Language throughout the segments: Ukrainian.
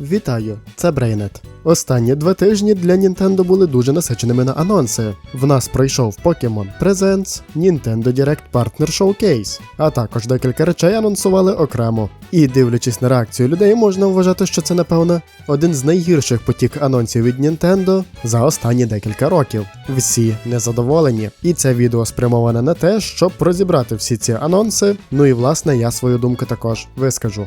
Вітаю, це Брейнет. Останні два тижні для Nintendo були дуже насиченими на анонси. В нас пройшов Pokemon Presents, Nintendo Direct Partner Showcase, а також декілька речей анонсували окремо. І дивлячись на реакцію людей, можна вважати, що це, напевно, один з найгірших потік анонсів від Nintendo за останні декілька років. Всі незадоволені. І це відео спрямоване на те, щоб розібрати всі ці анонси. Ну і власне я свою думку також вискажу.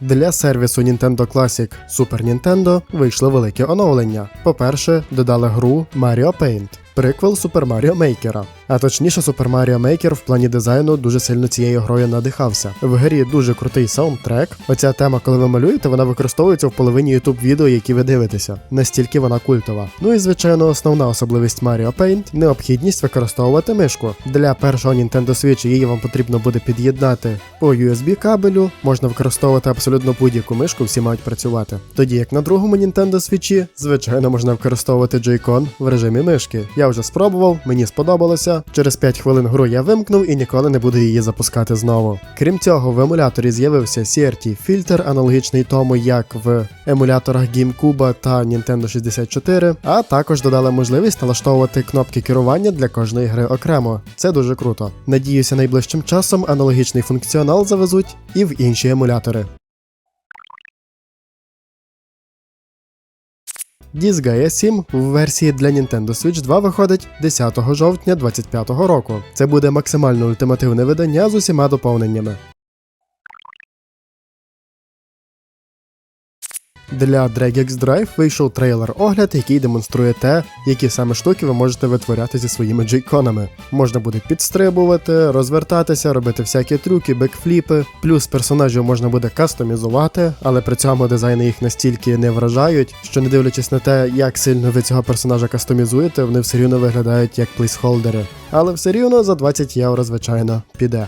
Для сервісу Nintendo Classic Super Nintendo вийшли великі оновлення. По-перше, додали гру Mario Paint, приквел Super Mario Maker. А точніше, Super Mario Maker в плані дизайну дуже сильно цією грою надихався. В грі дуже крутий саундтрек. Оця тема, коли ви малюєте, вона використовується в половині youtube відео, які ви дивитеся. Настільки вона культова. Ну і звичайно, основна особливість Mario Paint необхідність використовувати мишку. Для першого Nintendo Switch її вам потрібно буде під'єднати по USB кабелю. Можна використовувати абсолютно будь-яку мишку, всі мають працювати. Тоді як на другому Nintendo Switch, звичайно, можна використовувати Joy-Con в режимі мишки. Я вже спробував, мені сподобалося. Через 5 хвилин гру я вимкнув і ніколи не буду її запускати знову. Крім цього, в емуляторі з'явився CRT фільтр, аналогічний тому, як в емуляторах GameCube та Nintendo 64, а також додали можливість налаштовувати кнопки керування для кожної гри окремо. Це дуже круто. Надіюся, найближчим часом аналогічний функціонал завезуть і в інші емулятори. Disgaea 7 в версії для Nintendo Switch 2 виходить 10 жовтня 2025 року. Це буде максимально ультимативне видання з усіма доповненнями. Для Dragex Drive вийшов трейлер-огляд, який демонструє те, які саме штуки ви можете витворяти зі своїми джейконами. Можна буде підстрибувати, розвертатися, робити всякі трюки, бекфліпи. Плюс персонажів можна буде кастомізувати, але при цьому дизайни їх настільки не вражають, що не дивлячись на те, як сильно ви цього персонажа кастомізуєте, вони все рівно виглядають як плейсхолдери. Але все рівно за 20 євро, звичайно, піде.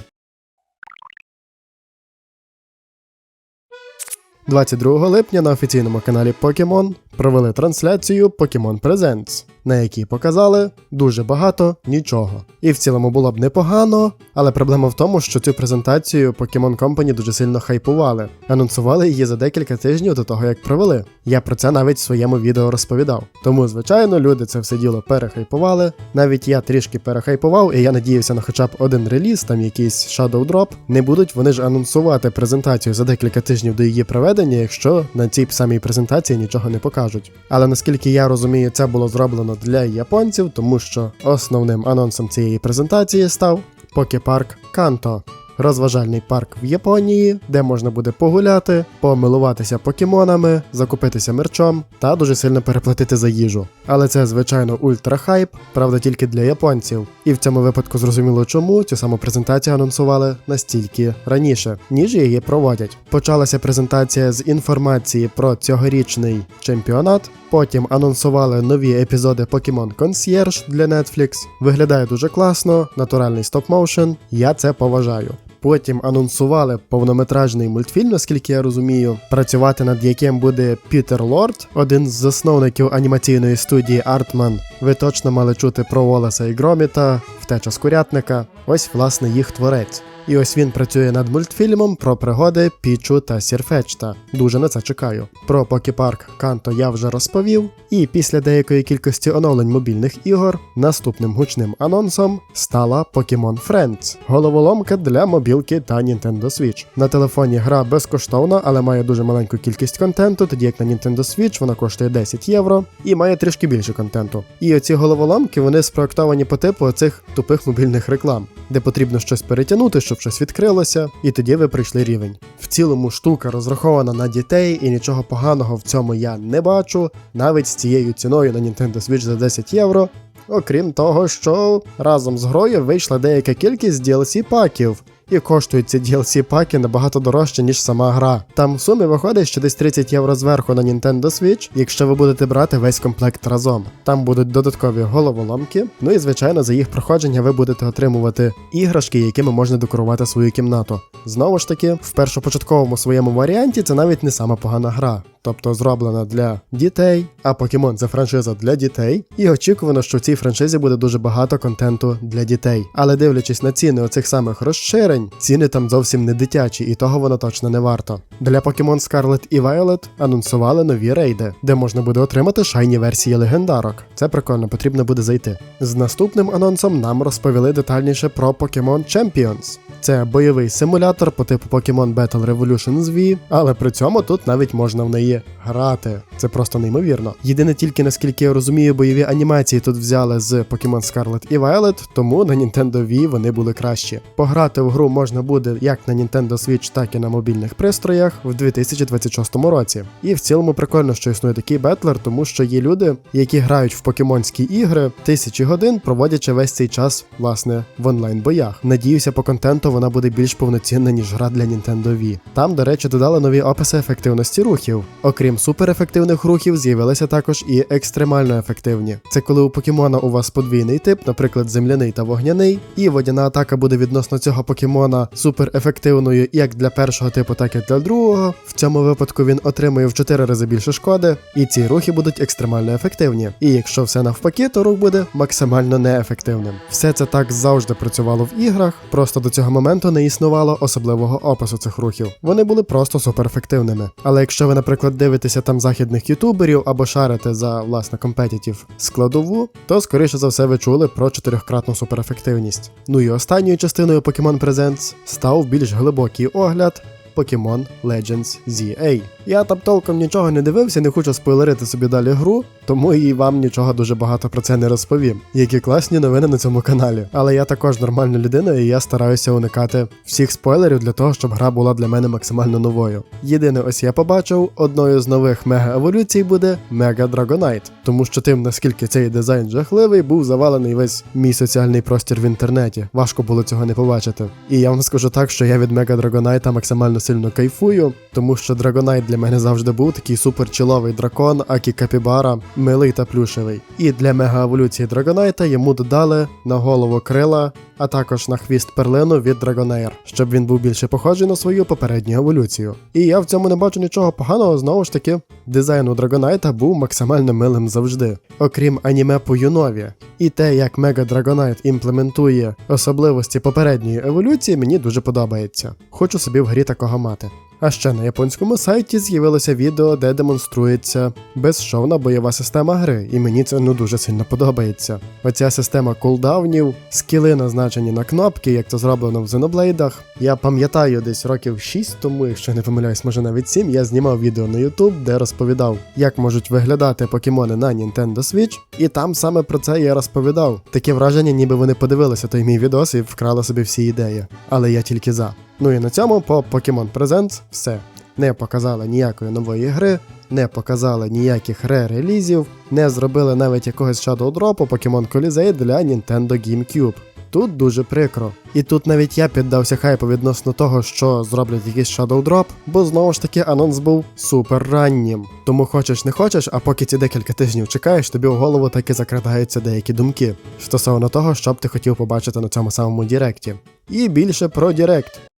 22 липня на офіційному каналі Pokemon провели трансляцію Pokemon Presents, на якій показали дуже багато нічого. І в цілому було б непогано, але проблема в тому, що цю презентацію Pokemon Company дуже сильно хайпували, анонсували її за декілька тижнів до того, як провели. Я про це навіть в своєму відео розповідав. Тому, звичайно, люди це все діло перехайпували. Навіть я трішки перехайпував, і я надіявся на хоча б один реліз, там якийсь Shadow Drop. Не будуть вони ж анонсувати презентацію за декілька тижнів до її проведення, якщо на цій самій презентації нічого не покажуть. Але наскільки я розумію, це було зроблено для японців, тому що основним анонсом цієї презентації став Покепарк Канто. Розважальний парк в Японії, де можна буде погуляти, помилуватися покемонами, закупитися мерчом та дуже сильно переплатити за їжу. Але це, звичайно, ультрахайп, правда, тільки для японців. І в цьому випадку зрозуміло, чому цю саму презентацію анонсували настільки раніше, ніж її проводять. Почалася презентація з інформації про цьогорічний чемпіонат. Потім анонсували нові епізоди Pokemon Concierge для Netflix. Виглядає дуже класно, натуральний стоп-моушен. Я це поважаю. Потім анонсували повнометражний мультфільм, наскільки я розумію, працювати над яким буде Пітер Лорд, один з засновників анімаційної студії Artman. Ви точно мали чути про Волоса і Громіта, втеча з курятника. Ось власне їх творець. І ось він працює над мультфільмом про пригоди Пічу та Сірфечта. Дуже на це чекаю. Про Покіпарк Канто я вже розповів. І після деякої кількості оновлень мобільних ігор наступним гучним анонсом стала Pokemon Friends головоломка для мобілки та Nintendo Switch. На телефоні гра безкоштовна, але має дуже маленьку кількість контенту, тоді як на Nintendo Switch вона коштує 10 євро і має трішки більше контенту. І оці головоломки вони спроектовані по типу оцих тупих мобільних реклам, де потрібно щось перетягнути, щоб щось відкрилося, і тоді ви прийшли рівень. В цілому штука розрахована на дітей, і нічого поганого в цьому я не бачу, навіть з цією ціною на Nintendo Switch за 10 євро. Окрім того, що разом з грою вийшла деяка кількість DLC паків. І коштують ці DLC паки набагато дорожче, ніж сама гра. Там в сумі виходить, що десь 30 євро зверху на Nintendo Switch, якщо ви будете брати весь комплект разом. Там будуть додаткові головоломки. Ну і звичайно, за їх проходження ви будете отримувати іграшки, якими можна декорувати свою кімнату. Знову ж таки, в першопочатковому своєму варіанті це навіть не сама погана гра. Тобто зроблена для дітей, а Покемон це франшиза для дітей. І очікувано, що в цій франшизі буде дуже багато контенту для дітей. Але дивлячись на ціни оцих самих розширень, ціни там зовсім не дитячі, і того воно точно не варто. Для Покемон Scarlet і Violet анонсували нові рейди, де можна буде отримати шайні версії легендарок. Це прикольно, потрібно буде зайти. З наступним анонсом нам розповіли детальніше про Pokemon Champions. Це бойовий симулятор по типу Pokemon Battle Revolutions V, але при цьому тут навіть можна в неї грати. Це просто неймовірно. Єдине тільки наскільки я розумію, бойові анімації тут взяли з Pokemon Scarlet і Violet, тому на Nintendo Wii вони були кращі. Пограти в гру можна буде як на Nintendo Switch, так і на мобільних пристроях в 2026 році. І в цілому прикольно, що існує такий бетлер, тому що є люди, які грають в покемонські ігри тисячі годин, проводячи весь цей час, власне, в онлайн-боях. Надіюся, по контенту вона буде більш повноцінна, ніж гра для Nintendo Wii. Там, до речі, додали нові описи ефективності рухів. Окрім суперефективних рухів, з'явилися також і екстремально ефективні. Це коли у покемона у вас подвійний тип, наприклад, земляний та вогняний, і водяна атака буде відносно цього покемона суперефективною як для першого типу, так і для другого. В цьому випадку він отримує в 4 рази більше шкоди, і ці рухи будуть екстремально ефективні. І якщо все навпаки, то рух буде максимально неефективним. Все це так завжди працювало в іграх, просто до цього моменту не існувало особливого опису цих рухів. Вони були просто суперефективними. Але якщо ви, наприклад, дивитеся там західних ютуберів або шарите за власне компетітів складову, то скоріше за все ви чули про чотирьохкратну суперефективність. Ну і останньою частиною Pokemon Presents став більш глибокий огляд. Pokemon Legends ZA. Я там толком нічого не дивився, не хочу спойлерити собі далі гру, тому і вам нічого дуже багато про це не розповім. Які класні новини на цьому каналі. Але я також нормальна людина, і я стараюся уникати всіх спойлерів для того, щоб гра була для мене максимально новою. Єдине, ось я побачив, одною з нових мега-еволюцій буде Мега Dragonite, тому що тим, наскільки цей дизайн жахливий, був завалений весь мій соціальний простір в інтернеті. Важко було цього не побачити. І я вам скажу так, що я від Мега Dragonite максимально сильно кайфую, тому що Dragonite для мене завжди був такий суперчіловий дракон, акі капібара, милий та плюшевий. І для мега-еволюції Dragonite йому додали на голову крила, а також на хвіст перлину від Dragonair, щоб він був більше похожий на свою попередню еволюцію. І я в цьому не бачу нічого поганого, знову ж таки, дизайн у Dragonite був максимально милим завжди, окрім аніме по Юнові. І те, як Мега Dragonite імплементує особливості попередньої еволюції, мені дуже подобається. Хочу собі в грі такого мати. А ще на японському сайті з'явилося відео, де демонструється безшовна бойова система гри, і мені це ну дуже сильно подобається. Оця система кулдаунів, скіли назначені на кнопки, як це зроблено в Xenoblade. Я пам'ятаю десь років 6 тому, якщо не помиляюсь, може навіть 7, я знімав відео на YouTube, де розповідав, як можуть виглядати покемони на Nintendo Switch, і там саме про це я розповідав. Таке враження, ніби вони подивилися той мій відос і вкрали собі всі ідеї. Але я тільки за. Ну і на цьому по Pokemon Presents все. Не показали ніякої нової гри, не показали ніяких ре-релізів, не зробили навіть якогось Shadow Drop Pokemon Colisée для Nintendo GameCube. Тут дуже прикро. І тут навіть я піддався хайпу відносно того, що зроблять якийсь Shadow Drop, бо знову ж таки анонс був супер раннім. Тому хочеш не хочеш, а поки ці декілька тижнів чекаєш, тобі в голову таки закрадаються деякі думки стосовно того, що б ти хотів побачити на цьому самому Діректі. І більше про Дірект.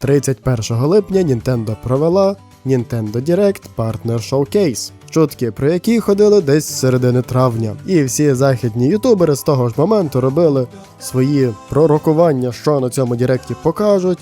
31 липня Nintendo провела Nintendo Direct Partner Showcase, чутки про які ходили десь з середини травня. І всі західні ютубери з того ж моменту робили свої пророкування, що на цьому Діректі покажуть.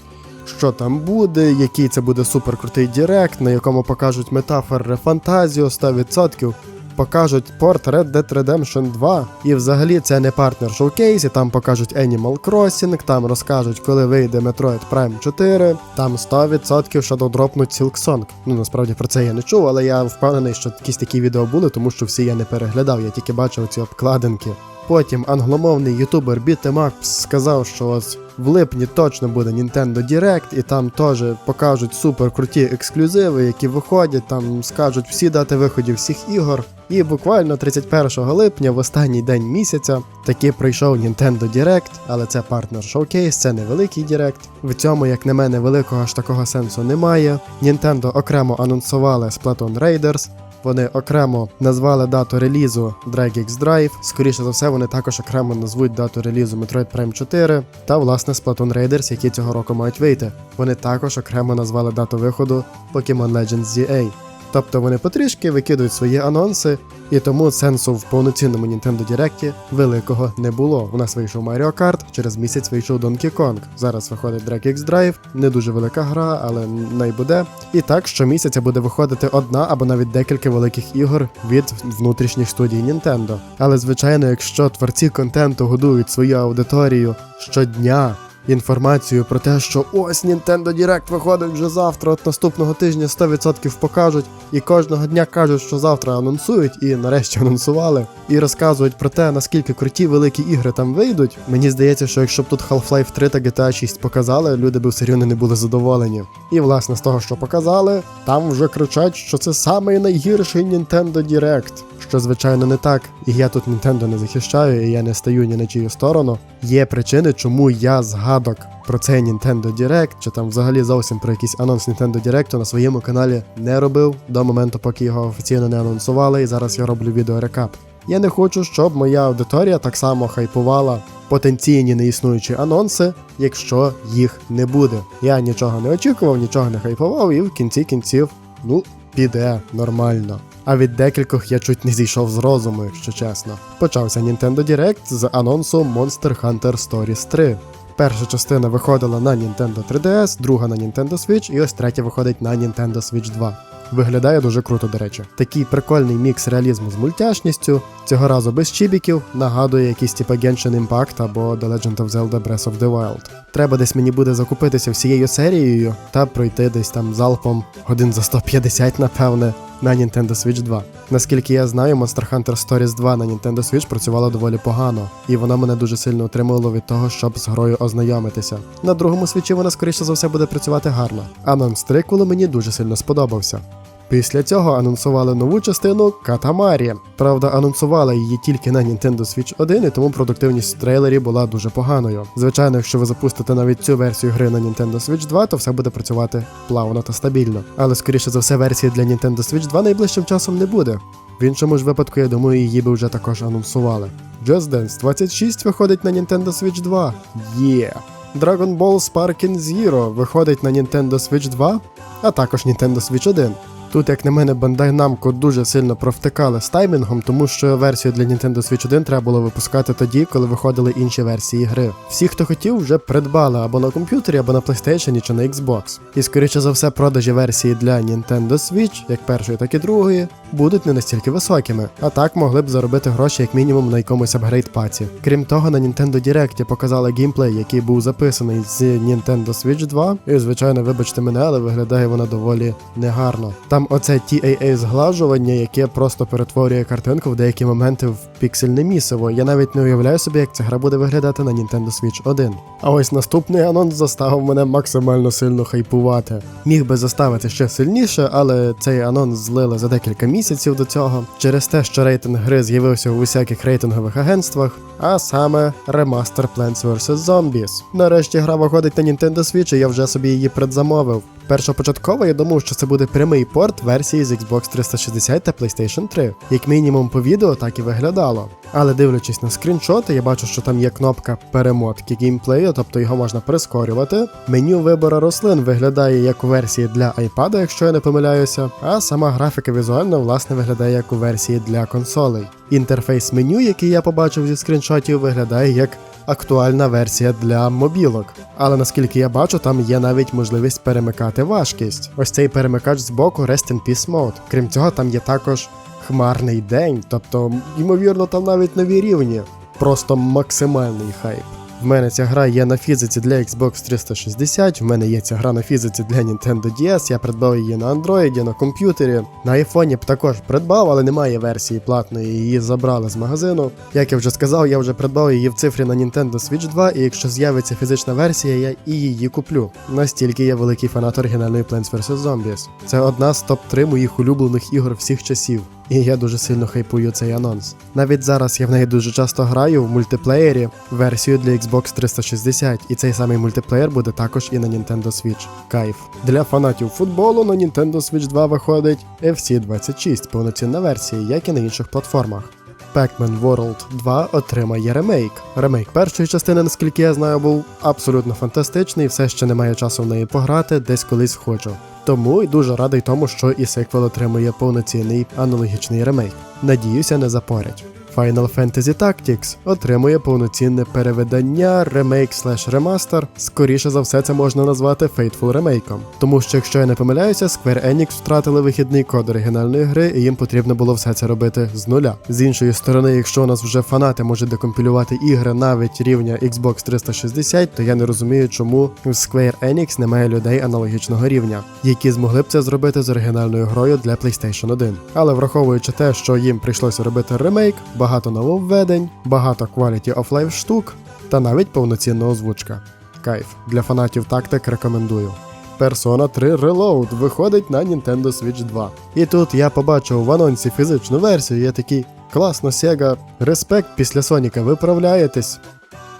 Що там буде, який це буде суперкрутий Дірект, на якому покажуть метафори Фантазіо 100%, покажуть порт Red Dead Redemption 2. І взагалі це не партнер шоукейс, і там покажуть Animal Crossing, там розкажуть, коли вийде Metroid Prime 4, там 100% шадоудропнуть Silk Song. Ну насправді про це я не чув, але я впевнений, що якісь такі відео були, тому що всі я не переглядав, я тільки бачив ці обкладинки. Потім англомовний ютубер BitMax сказав, що ось в липні точно буде Nintendo Direct, і там теж покажуть супер круті ексклюзиви, які виходять, там скажуть всі дати виходів всіх ігор. І буквально 31 липня, в останній день місяця, таки прийшов Nintendo Direct, але це партнер шоукейс, це невеликий Direct. В цьому, як на мене, великого ж такого сенсу немає. Nintendo окремо анонсували Splatoon Raiders, Вони окремо назвали дату релізу DragX Drive. Скоріше за все, вони також окремо назвуть дату релізу Metroid Prime 4 та власне Splatoon Raiders, які цього року мають вийти. Вони також окремо назвали дату виходу Pokemon Legends ZA. Тобто вони потрішки викидують свої анонси, і тому сенсу в повноцінному Nintendo Direct великого не було. У нас вийшов Mario Kart, через місяць вийшов Donkey Kong. Зараз виходить DragX Drive, не дуже велика гра, але най буде. І так щомісяця буде виходити одна або навіть декілька великих ігор від внутрішніх студій Nintendo. Але звичайно, якщо творці контенту годують свою аудиторію щодня інформацію про те, що ось Nintendo Direct виходить вже завтра, от наступного тижня 100% покажуть, і кожного дня кажуть, що завтра анонсують, і нарешті анонсували, і розказують про те, наскільки круті великі ігри там вийдуть. Мені здається, що якщо б тут Half-Life 3 та GTA 6 показали, люди б все не були задоволені. І власне з того, що показали, там вже кричать, що це самий найгірший Nintendo Direct. Що звичайно не так, і я тут Nintendo не захищаю, і я не стаю ні на чию сторону. Є причини, чому я згадок про цей Nintendo Direct, чи там взагалі зовсім про якийсь анонс Nintendo Direct на своєму каналі не робив до моменту, поки його офіційно не анонсували, і зараз я роблю відео рекап. Я не хочу, щоб моя аудиторія так само хайпувала потенційні неіснуючі анонси, якщо їх не буде. Я нічого не очікував, нічого не хайпував, і в кінці кінців, ну, піде нормально. А від декількох я чуть не зійшов з розуму, якщо чесно. Почався Nintendo Direct з анонсу Monster Hunter Stories 3. Перша частина виходила на Nintendo 3DS, друга на Nintendo Switch, і ось третя виходить на Nintendo Switch 2. Виглядає дуже круто, до речі. Такий прикольний мікс реалізму з мультяшністю. Цього разу без чібіків, нагадує якийсь типа Genshin Impact або The Legend of Zelda Breath of the Wild. Треба десь мені буде закупитися всією серією та пройти десь там залпом годин за 150, напевне, на Nintendo Switch 2. Наскільки я знаю, Monster Hunter Stories 2 на Nintendo Switch працювала доволі погано, і воно мене дуже сильно утримувало від того, щоб з грою ознайомитися. На другому свічі вона, скоріше за все, буде працювати гарно. Анонс трикулу мені дуже сильно сподобався. Після цього анонсували нову частину Катамарі. Правда, анонсували її тільки на Nintendo Switch 1, і тому продуктивність в трейлері була дуже поганою. Звичайно, якщо ви запустите навіть цю версію гри на Nintendo Switch 2, то все буде працювати плавно та стабільно. Але скоріше за все, версії для Nintendo Switch 2 найближчим часом не буде. В іншому ж випадку, я думаю, її би вже також анонсували. Just Dance 26 виходить на Nintendo Switch 2. Є! Dragon Ball Sparking Zero виходить на Nintendo Switch 2, а також Nintendo Switch 1. Тут, як на мене, Bandai Namco дуже сильно провтикали з таймінгом, тому що версію для Nintendo Switch 1 треба було випускати тоді, коли виходили інші версії гри. Всі, хто хотів, вже придбали або на комп'ютері, або на PlayStation чи на Xbox. І скоріше за все, продажі версії для Nintendo Switch, як першої, так і другої, будуть не настільки високими, а так могли б заробити гроші як мінімум на якомусь апгрейд паці. Крім того, на Nintendo Direct показали геймплей, який був записаний з Nintendo Switch 2. І, звичайно, вибачте мене, але виглядає вона доволі негарно. Там оце TAA зглажування, яке просто перетворює картинку в деякі моменти в піксельне місиво. Я навіть не уявляю собі, як ця гра буде виглядати на Nintendo Switch 1. А ось наступний анонс заставив мене максимально сильно хайпувати. Міг би заставити ще сильніше, але цей анонс злили за декілька місяців до цього, через те, що рейтинг гри з'явився у усяких рейтингових агентствах, а саме ремастер Plants vs. Zombies. Нарешті гра виходить на Nintendo Switch, і я вже собі її предзамовив. Першопочатково я думав, що це буде прямий порт версії з Xbox 360 та PlayStation 3. Як мінімум по відео так і виглядало. Але дивлячись на скріншоти, я бачу, що там є кнопка перемотки геймплею, тобто його можна прискорювати. Меню вибору рослин виглядає як у версії для iPad, якщо я не помиляюся, а сама графіка візуально власне виглядає як у версії для консолей. Інтерфейс меню, який я побачив зі скріншотів, виглядає як актуальна версія для мобілок. Але наскільки я бачу, там є навіть можливість перемикати важкість. Ось цей перемикач з боку Rest in Peace Mode. Крім цього, там є також хмарний день, тобто, ймовірно, там навіть нові рівні. Просто максимальний хайп. В мене ця гра є на фізиці для Xbox 360, в мене є ця гра на фізиці для Nintendo DS, я придбав її на Android, на комп'ютері. На айфоні б також придбав, але немає версії платної, її забрали з магазину. Як я вже сказав, я вже придбав її в цифрі на Nintendo Switch 2, і якщо з'явиться фізична версія, я і її куплю. Настільки я великий фанат оригінальної Plants vs. Zombies. Це одна з топ-3 моїх улюблених ігор всіх часів. І я дуже сильно хайпую цей анонс. Навіть зараз я в неї дуже часто граю в мультиплеєрі версію для Xbox 360, і цей самий мультиплеєр буде також і на Nintendo Switch. Кайф. Для фанатів футболу на Nintendo Switch 2 виходить FC 26, повноцінна версія, як і на інших платформах. Pac-Man World 2 отримає ремейк. Ремейк першої частини, наскільки я знаю, був абсолютно фантастичний, все ще немає часу в неї пограти, десь колись хочу. Тому й дуже радий тому, що і сиквел отримує повноцінний аналогічний ремейк. Надіюся, не запорять. Final Fantasy Tactics отримує повноцінне перевидання, ремейк слеш ремастер. Скоріше за все, це можна назвати Fateful ремейком. Тому що, якщо я не помиляюся, Square Enix втратили вихідний код оригінальної гри, і їм потрібно було все це робити з нуля. З іншої сторони, якщо у нас вже фанати можуть декомпілювати ігри навіть рівня Xbox 360, то я не розумію, чому в Square Enix немає людей аналогічного рівня, які змогли б це зробити з оригінальною грою для PlayStation 1. Але враховуючи те, що їм прийшлося робити ремейк, багато нововведень, багато quality of life штук та навіть повноцінна озвучка. Кайф для фанатів тактик рекомендую. Persona 3 Reload виходить на Nintendo Switch 2. І тут я побачив в анонсі фізичну версію, я такий класно, Sega, респект після Соніка, виправляєтесь.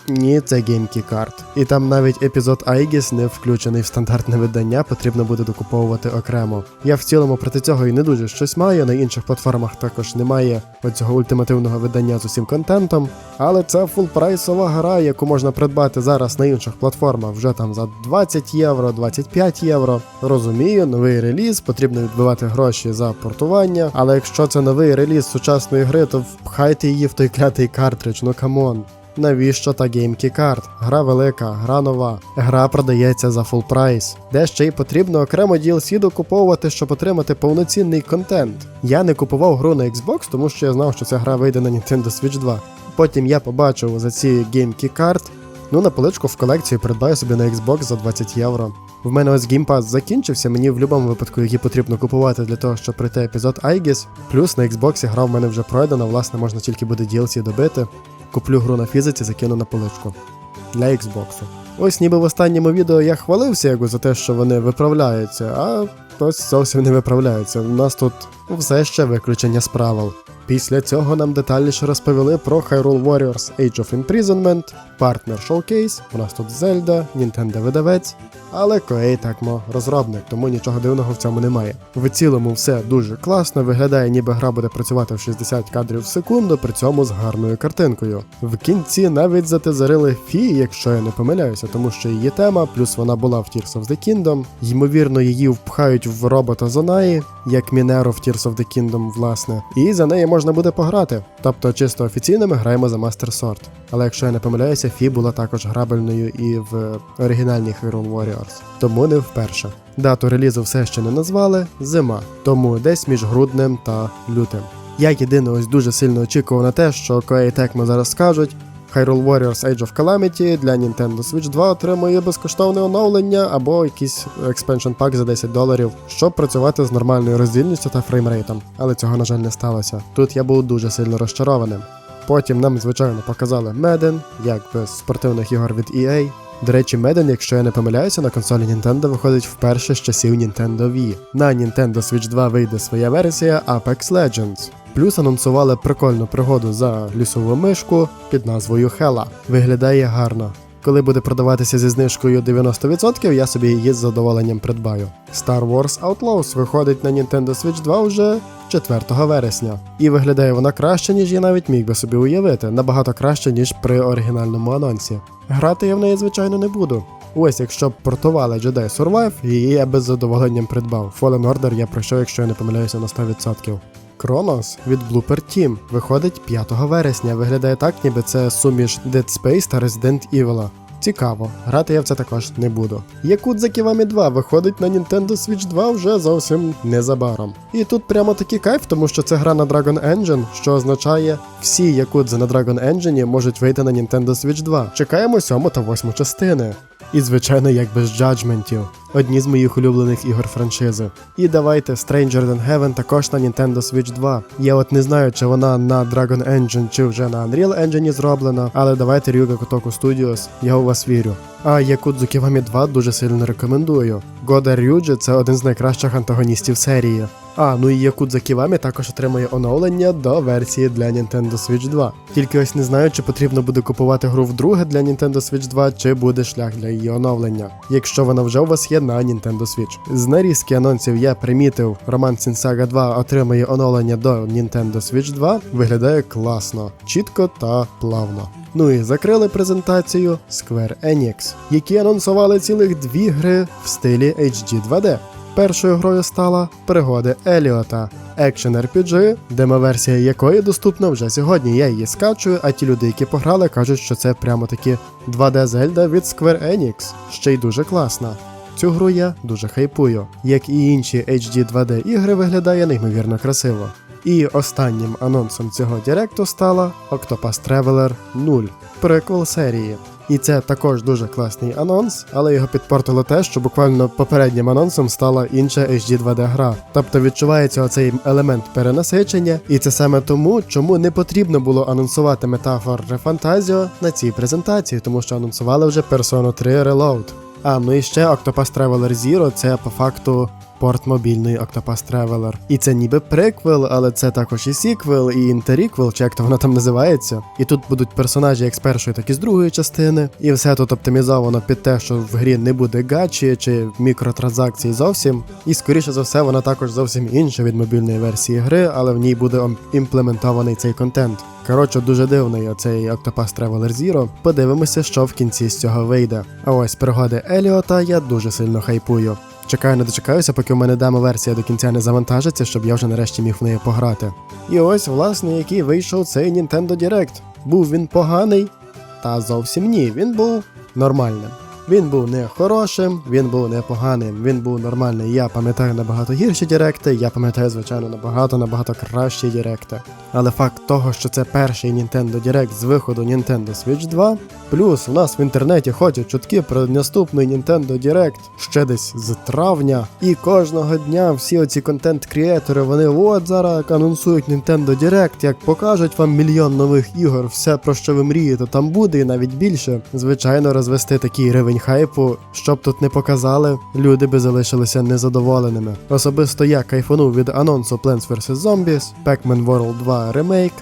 Ні, це GameKey карт. І там навіть епізод Aegis не включений в стандартне видання, потрібно буде докуповувати окремо. Я в цілому проти цього і не дуже щось маю, на інших платформах також немає оцього ультимативного видання з усім контентом. Але це фулпрайсова гра, яку можна придбати зараз на інших платформах вже там за 20 євро, 25 євро. Розумію, новий реліз, потрібно відбивати гроші за портування. Але якщо це новий реліз сучасної гри, то впхайте її в той клятий картридж, ну камон. Навіщо та GameKey карт? Гра велика, гра нова. Гра продається за фул прайс. Де ще й потрібно окремо DLC докуповувати, щоб отримати повноцінний контент. Я не купував гру на Xbox, тому що я знав, що ця гра вийде на Nintendo Switch 2. Потім я побачив за ці GameKey карт. Ну, на поличку в колекцію придбаю собі на Xbox за 20 євро. В мене ось Pass закінчився, мені в будь-якому випадку її потрібно купувати для того, щоб пройти епізод Aegis. Плюс на Xbox гра в мене вже пройдена, власне, можна тільки буде DLC добити. Куплю гру на фізиці, закину на поличку для Xbox. Ось ніби в останньому відео я хвалився якось за те, що вони виправляються, а ось зовсім не виправляються. У нас тут все ще виключення з правил. Після цього нам детальніше розповіли про Hyrule Warriors Age of Imprisonment, Partner Showcase, у нас тут Zelda, Nintendo видавець, але Koei Tecmo розробник, тому нічого дивного в цьому немає. В цілому все дуже класно, виглядає, ніби гра буде працювати в 60 кадрів в секунду, при цьому з гарною картинкою. В кінці навіть затизарили Фі, якщо я не помиляюся, тому що її тема, плюс вона була в Tears of the Kingdom. Ймовірно, її впхають в робота Зонаї, як Мінеро в Tears of the Kingdom, власне, і за неї можна буде пограти. Тобто, чисто офіційно ми граємо за Master Sword. Але якщо я не помиляюся, Фі була також грабельною і в оригінальній Hyrule Warriors, тому не вперше. Дату релізу все ще не назвали зима, тому десь між груднем та лютим. Я єдине ось дуже сильно очікував на те, що Koei Tecmo зараз скажуть. Hyrule Warriors Age of Calamity для Nintendo Switch 2 отримує безкоштовне оновлення або якийсь expansion pack за 10 доларів, щоб працювати з нормальною роздільністю та фреймрейтом. Але цього, на жаль, не сталося. Тут я був дуже сильно розчарованим. Потім нам, звичайно, показали Madden, як без спортивних ігор від EA. До речі, Madden, якщо я не помиляюся, на консолі Nintendo виходить вперше з часів Nintendo Wii. На Nintendo Switch 2 вийде своя версія Apex Legends. Плюс анонсували прикольну пригоду за лісову мишку під назвою Hella. Виглядає гарно. Коли буде продаватися зі знижкою 90%, я собі її з задоволенням придбаю. Star Wars Outlaws виходить на Nintendo Switch 2 вже 4 вересня. І виглядає вона краще, ніж я навіть міг би собі уявити, набагато краще, ніж при оригінальному анонсі. Грати я в неї, звичайно, не буду. Ось, якщо б портували Jedi Survive, її я би з задоволенням придбав. Fallen Order я пройшов, якщо я не помиляюся на 100%. Кронос від Blooper Team виходить 5 вересня. Виглядає так, ніби це суміш Dead Space та Resident Evil. Цікаво, грати я в це також не буду. Yakuza Kiwami 2 виходить на Nintendo Switch 2 вже зовсім незабаром. І тут прямо такий кайф, тому що це гра на Dragon Engine, що означає, всі Якудзи на Dragon Engine можуть вийти на Nintendo Switch 2. Чекаємо 7 та 8 частини. І, звичайно, як без джаджментів. Одні з моїх улюблених ігор франшизи. І давайте Stranger Than Heaven також на Nintendo Switch 2. Я от не знаю, чи вона на Dragon Engine, чи вже на Unreal Engine зроблена, але давайте Ryuga Kotoku Studios, я у вас вірю. А Якудзу Ківамі 2 дуже сильно рекомендую. Года Рюджі це один з найкращих антагоністів серії. А, ну і Якудза Ківамі також отримує оновлення до версії для Nintendo Switch 2. Тільки ось не знаю, чи потрібно буде купувати гру вдруге для Nintendo Switch 2, чи буде шлях для її оновлення, якщо вона вже у вас є на Nintendo Switch. З нарізки анонсів я примітив, Роман Saga 2 отримує оновлення до Nintendo Switch 2. Виглядає класно, чітко та плавно. Ну і закрили презентацію Square Enix, які анонсували цілих дві гри в стилі HD 2D. Першою грою стала пригоди Еліота, екшен RPG, демо-версія якої доступна вже сьогодні. Я її скачую, а ті люди, які пограли, кажуть, що це прямо таки 2D Zelda від Square Enix, ще й дуже класна. Цю гру я дуже хайпую. Як і інші HD 2D ігри, виглядає неймовірно красиво. І останнім анонсом цього директу стала Octopath Traveler 0, приквел серії. І це також дуже класний анонс, але його підпортило те, що буквально попереднім анонсом стала інша HD 2D гра. Тобто відчувається оцей елемент перенасичення, і це саме тому, чому не потрібно було анонсувати метафор Refantasio на цій презентації, тому що анонсували вже Persona 3 Reload. А, ну і ще Octopath Traveler Zero це по факту порт мобільний Octopath Traveler. І це ніби приквел, але це також і сіквел, і інтеріквел, чи як то воно там називається. І тут будуть персонажі як з першої, так і з другої частини. І все тут оптимізовано під те, що в грі не буде гачі чи мікротранзакцій зовсім. І скоріше за все, вона також зовсім інша від мобільної версії гри, але в ній буде імплементований цей контент. Коротше, дуже дивний оцей Octopath Traveler Zero. Подивимося, що в кінці з цього вийде. А ось пригоди Еліота я дуже сильно хайпую. Чекаю, не дочекаюся, поки у мене демо-версія до кінця не завантажиться, щоб я вже нарешті міг в неї пограти. І ось, власне, який вийшов цей Nintendo Direct. Був він поганий? Та зовсім ні, він був нормальним. Він був не хорошим, він був не поганим, він був нормальний. Я пам'ятаю набагато гірші директи, я пам'ятаю, звичайно, набагато набагато кращі директи. Але факт того, що це перший Nintendo Direct з виходу Nintendo Switch 2, плюс у нас в інтернеті ходять чутки про наступний Nintendo Direct ще десь з травня. І кожного дня всі оці контент-крієтори, вони от зараз анонсують Nintendo Direct, як покажуть вам мільйон нових ігор, все про що ви мрієте, там буде і навіть більше. Звичайно, розвести такий рівень хайпу, щоб тут не показали, люди би залишилися незадоволеними. Особисто я кайфанув від анонсу Plants vs. Zombies, Pac-Man World 2 Remake,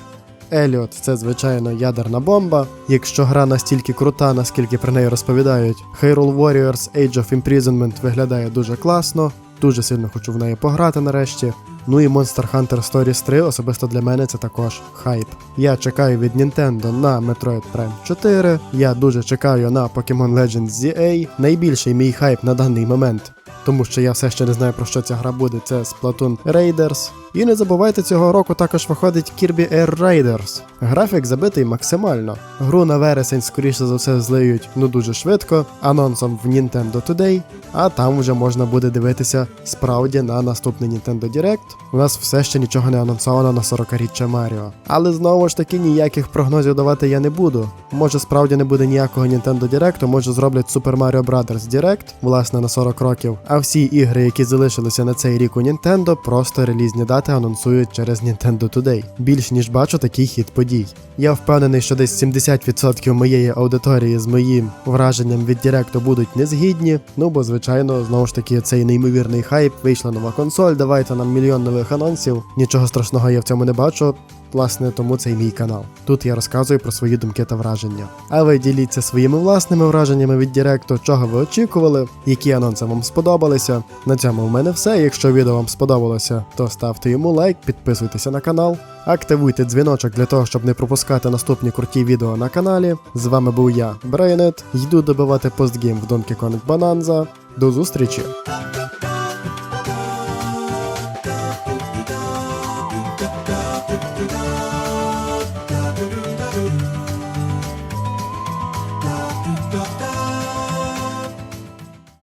Еліот це звичайно ядерна бомба. Якщо гра настільки крута, наскільки про неї розповідають, Hyrule Warriors Age of Imprisonment виглядає дуже класно. Дуже сильно хочу в неї пограти нарешті. Ну і Monster Hunter Stories 3 особисто для мене це також хайп. Я чекаю від Nintendo на Metroid Prime 4. Я дуже чекаю на Pokemon Legends ZA. Найбільший мій хайп на даний момент. Тому що я все ще не знаю про що ця гра буде. Це Splatoon Raiders. І не забувайте, цього року також виходить Kirby Air Raiders. Графік забитий максимально. Гру на вересень, скоріше за все, злиють ну дуже швидко, анонсом в Nintendo Today, а там вже можна буде дивитися справді на наступний Nintendo Direct. У нас все ще нічого не анонсовано на 40-річчя Маріо. Але знову ж таки ніяких прогнозів давати я не буду. Може справді не буде ніякого Nintendo Direct, може зроблять Super Mario Bros. Direct, власне, на 40 років. А всі ігри, які залишилися на цей рік у Nintendo, просто релізні дати анонсують через Nintendo Today. Більш ніж бачу такий хід подій. Я впевнений, що десь 70% моєї аудиторії з моїм враженням від Директу будуть незгідні. Ну бо, звичайно, знову ж таки, цей неймовірний хайп, вийшла нова консоль, давайте нам мільйон нових анонсів. Нічого страшного я в цьому не бачу. Власне, тому це і мій канал. Тут я розказую про свої думки та враження. А ви діліться своїми власними враженнями від Директу, чого ви очікували, які анонси вам сподобалися. На цьому в мене все. Якщо відео вам сподобалося, то ставте йому лайк, підписуйтеся на канал, активуйте дзвіночок для того, щоб не пропускати наступні круті відео на каналі. З вами був я, Брейнет. Йду добивати постгейм в Donkey Kong Bonanza. До зустрічі!